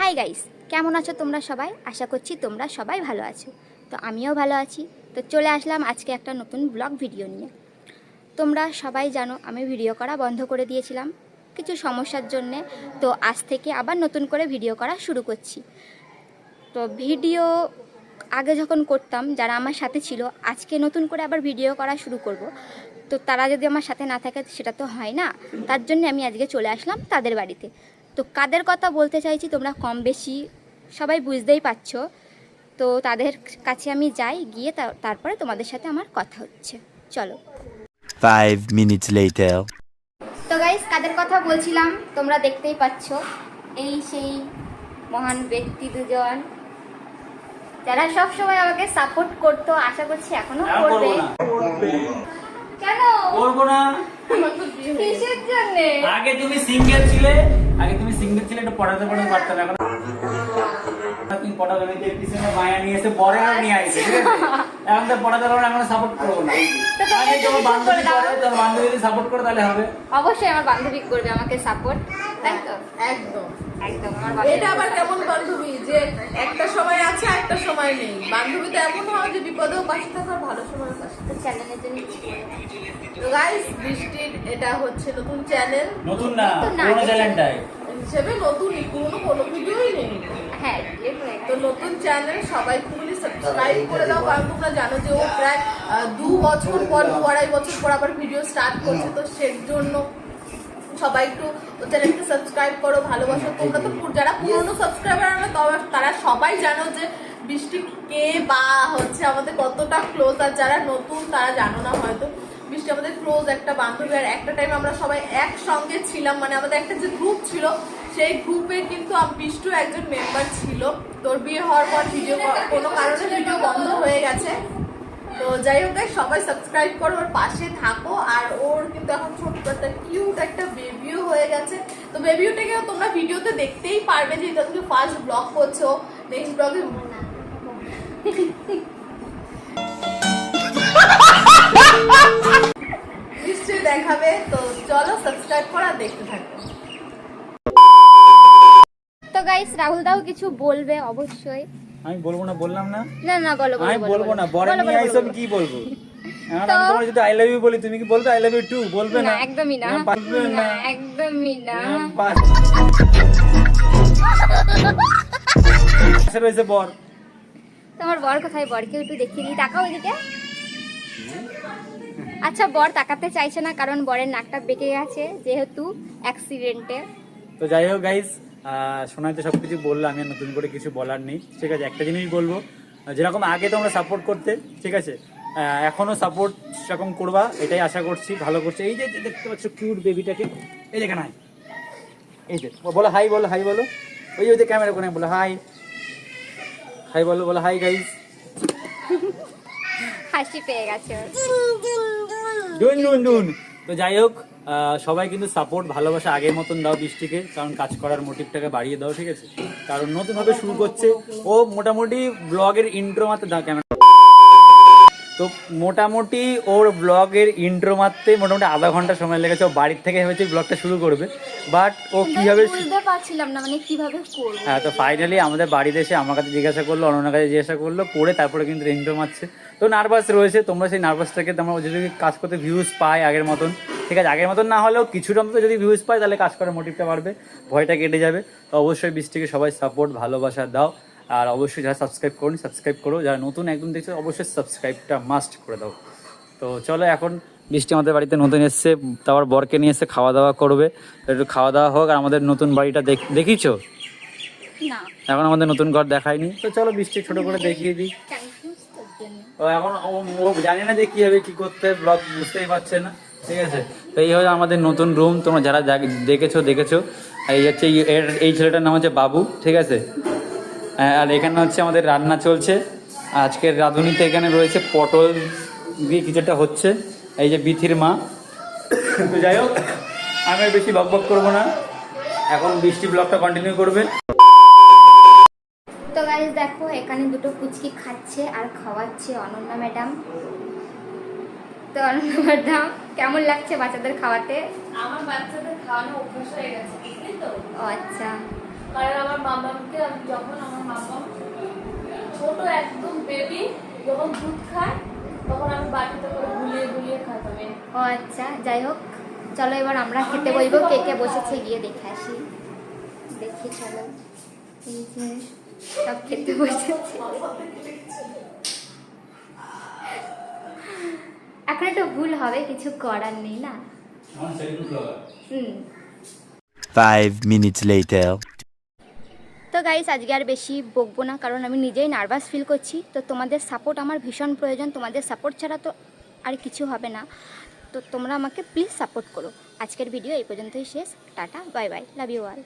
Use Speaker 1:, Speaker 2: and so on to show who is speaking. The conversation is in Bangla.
Speaker 1: হাই গাইস কেমন আছো তোমরা সবাই? আশা করছি তোমরা সবাই ভালো আছো। তো আমিও ভালো আছি। তো চলে আসলাম আজকে একটা নতুন ব্লগ ভিডিও নিয়ে। তোমরা সবাই জানো, আমি ভিডিও করা বন্ধ করে দিয়েছিলাম কিছু সমস্যার জন্যে। তো আজ থেকে আবার নতুন করে ভিডিও করা শুরু করছি। তো ভিডিও আগে যখন করতাম, যারা আমার সাথে ছিল, আজকে নতুন করে আবার ভিডিও করা শুরু করব। তো তারা যদি আমার সাথে না থাকে, সেটা তো হয় না। তার জন্য আমি আজকে চলে আসলাম তাদের বাড়িতে। তো কাদের কথা বলতে চাইছি তোমরা কম বেশি সবাই বুঝতেই পারছ। তো তাদের কাছে আমি যাই গিয়ে তারপরে তোমাদের সাথে আমার কথা হচ্ছে। চলো।
Speaker 2: Five minutes later.
Speaker 1: তো গাইস কাদের কথা বলছিলাম তোমরা দেখতেই পাচ্ছ। এই সেই মহান ব্যক্তি দুজন যারা সব সময় আমাকে সাপোর্ট করতো আশা করছি
Speaker 3: এখনও
Speaker 1: করবে কেন?
Speaker 3: করব না।
Speaker 1: কিসের জন্য?
Speaker 3: আগে তুমি সিঙ্গেল ছিলে আগে তুমি সিঙ্গেল ছিলে একটু পড়াতে পড়াতে পারতাম এখন তুমি পড়াতে আমি পিছনে মায়া নিয়ে এসে বড় নিয়ে আসছে ঠিক আছে? এখন তো পড়াতে পারব না এখন সাপোর্ট করব না।
Speaker 1: তো
Speaker 3: আগে তোমার বান্ধবী
Speaker 1: দাও।
Speaker 3: করে তোমার বান্ধবী যদি সাপোর্ট করে তাহলে হবে।
Speaker 1: অবশ্যই আমার বান্ধবী করবে আমাকে সাপোর্ট তাই তো?
Speaker 4: একদম।
Speaker 1: একদম আমার
Speaker 4: এটা আবার কেমন বান্ধবী? যে একটা সময় আছে একটা সময় নেই। বান্ধবী তো এমন হয় যে বিপদেও পাশে থাকে ভালো সময় পাশে
Speaker 1: তো চ্যানেলের জন্য
Speaker 4: তো গাইস বৃষ্টির এটা হচ্ছে নতুন চ্যানেল
Speaker 3: নতুন না পুরোনো চ্যানেলটাই
Speaker 4: হিসেবে নতুনই কোনো কোনো ভিডিওই নেই।
Speaker 1: হ্যাঁ
Speaker 4: তো নতুন চ্যানেল সবাই খুবই সাবস্ক্রাইব করে দাও কারণ তোমরা জানো যে ও প্রায় দু বছর পর দু আড়াই বছর পর আবার ভিডিও স্টার্ট করছে। তো জন্য সবাই একটু সাবস্ক্রাইব করো ভালোবাসো। তোমরা তো যারা পুরনো সাবস্ক্রাইবার তারা সবাই জানো যে বৃষ্টি কে বা হচ্ছে আমাদের কতটা ক্লোজ আর যারা নতুন তারা জানো না হয়তো। বৃষ্টি আমাদের ক্লোজ একটা বান্ধবী আর একটা টাইম আমরা সবাই একসঙ্গে ছিলাম। মানে আমাদের একটা যে গ্রুপ ছিল, সেই গ্রুপে কিন্তু বিষ্টু একজন মেম্বার ছিল। তোর বিয়ে হওয়ার পর ভিডিও কোনো কারণে ভিডিও বন্ধ হয়ে গেছে। তো যাই হোক সবাই সাবস্ক্রাইব করো, ওর পাশে থাকো। আর ওর কিন্তু এখন ছোট্ট একটা কিউট একটা বেবিও হয়ে গেছে। তো বেবিওটাকে তোমরা ভিডিওতে দেখতেই পারবে যে এটা তুমি ফার্স্ট ব্লগ করছ। নেক্সট ব্লগে নিশ্চয়ই দেখাবে তো চলো সাবস্ক্রাইব করো দেখতে থাকো।
Speaker 1: তো গাইস রাহুল দাও কিছু বলবে অবশ্যই।
Speaker 3: আমি বলব না বললাম না?
Speaker 1: না না বলো
Speaker 3: আমি বলব না বরে নিয়ে
Speaker 1: বলো,
Speaker 3: আইসো
Speaker 1: বলো,
Speaker 3: আমি কি বলব? আমি তোমার যদি আই লাভ ইউ বলি তুমি কি বলবে আই লাভ ইউ টু বলবে
Speaker 1: না? একদমই না।
Speaker 3: না,
Speaker 1: একদমই না।
Speaker 3: রয়েছে বর।
Speaker 1: তোমার বর কোথায়? বরকে একটু দেখিয়ে দিই। তাকাও এদিকে। আচ্ছা বর তাকাতে চাইছে না কারণ বরের নাকটা বেঁকে গেছে যেহেতু অ্যাক্সিডেন্টে
Speaker 3: তো যাই হোক গাইস শোনায় তো সবকিছু বলল আমি নতুন করে কিছু বলার নেই। ঠিক আছে একটা জিনিস বলব যেরকম আগে তোমরা সাপোর্ট করতে ঠিক আছে? আহ, এখনও সাপোর্ট সেরকম করবা এটাই আশা করছি ভালো করছে। এই যে দেখতে পাচ্ছ কিউট বেবিটাকে এই দেখে নাই এই যে বলো হাই বলো হাই বলো। ওই যে ক্যামেরা কোনে বলো হাই হাই বলো বলো হাই গাইস
Speaker 1: হাসি পেয়ে গেছে।
Speaker 3: ডুন ডুন ডুন তো যাই হোক আহ, সবাই কিন্তু সাপোর্ট ভালোবাসা আগের মতন দাও বৃষ্টিকে কারণ কাজ করার মোটিভটাকে বাড়িয়ে দাও ঠিক আছে? কারণ নতুনভাবে শুরু করছে। ও মোটামুটি ব্লগের ইন্ট্রো মাত্র দাও ক্যামেরা তো মোটামুটি ওর ব্লগের ইন্ট্রো মারতে মোটামুটি আধা ঘণ্টা সময় লেগেছে। ও বাড়ির থেকে ভেবেছে ব্লগটা শুরু করবে। বাট ও কীভাবে
Speaker 1: বুঝতে পারছিলাম না মানে কীভাবে করব।
Speaker 3: হ্যাঁ তো ফাইনালি আমাদের বাড়িতে এসে আমার কাছে জিজ্ঞাসা করল অনন্যার কাছে জিজ্ঞাসা করল করে তারপরে কিন্তু ইন্ট্রো মারছে। তো নার্ভাস রয়েছে তোমরা সেই নার্ভাসটাকে তোমরা যদি কাজ করতে ভিউজ পায় আগের মতন ঠিক আছে আগের মতন না হলেও কিছুটা মতো যদি ভিউজ পায় তাহলে কাজ করার মোটিভটা বাড়বে ভয়টা কেটে যাবে। তো অবশ্যই বৃষ্টিকে সবাই সাপোর্ট ভালোবাসা দাও। আর অবশ্যই যারা সাবস্ক্রাইব করুন সাবস্ক্রাইব করো। যারা নতুন একদম দেখছ অবশ্যই সাবস্ক্রাইবটা মাস্ট করে দাও। তো চলো এখন বৃষ্টি আমাদের বাড়িতে নতুন এসছে তারপর বরকে নিয়ে এসে খাওয়া দাওয়া করবে একটু খাওয়া দাওয়া হোক আর আমাদের নতুন বাড়িটা দেখ দেখিছো এখন আমাদের নতুন ঘর দেখায়নি। তো চলো বৃষ্টি ছোট করে দেখিয়ে দিই। ও এখন ও- জানি না যে কি হবে কি করতে ব্লগ বুঝতেই পারছে না। ঠিক আছে? তো এই হলো আমাদের নতুন রুম তোমরা যারা দেখ- দেখেছ দেখেছ। এই হচ্ছে এই- ছেলেটার নাম হচ্ছে বাবু ঠিক আছে? আর এখানে হচ্ছে আমাদের রান্না চলছে। আজকের রাঁধুনিতে এখানে রয়েছে পটল দিয়ে কিছুটা হচ্ছে। এই যে বিথির মা। তো যাই হোক আমি আর বেশি বক বক করব না। এখন বৃষ্টি ব্লগটা কন্টিনিউ করবে।
Speaker 1: তো গাইজ দেখো এখানে দুটো পুচকি খাচ্ছে আর খাওয়াচ্ছে অনন্যা ম্যাডাম। তো অনন্যা ম্যাডাম কেমন লাগছে বাচ্চাদের খাওয়াতে?
Speaker 4: আমার বাচ্চাদের খাওয়ানো অভ্যাস হয়ে গেছে তো?
Speaker 1: ও আচ্ছা।
Speaker 4: কারণ আমার
Speaker 5: মামাকে আমি যখন আমার মামা ছোট একদম বেবি যখন দুধ খায় তখন আমি বাটিতে করে গুলিয়ে গুলিয়ে খাতাম।
Speaker 1: ও আচ্ছা যাই হোক চলো এবার আমরা খেতে বলব কে কে বসেছে গিয়ে দেখে আসি। দেখি চলো। এই যে সব খেতে বসেছে। এখন একটু ভুল হবে কিছু করার নেই না? হুম।
Speaker 2: Five minutes later.
Speaker 1: তো গাইস আজকে আর বেশি বকবো না, কারণ আমি নিজেই নার্ভাস ফিল করছি। তো তোমাদের সাপোর্ট আমার ভীষণ প্রয়োজন, তোমাদের সাপোর্ট ছাড়া তো আর কিছু হবে না। তো তোমরা আমাকে প্লিজ সাপোর্ট করো। আজকের ভিডিও এই পর্যন্তই শেষ। Tata bye bye love you all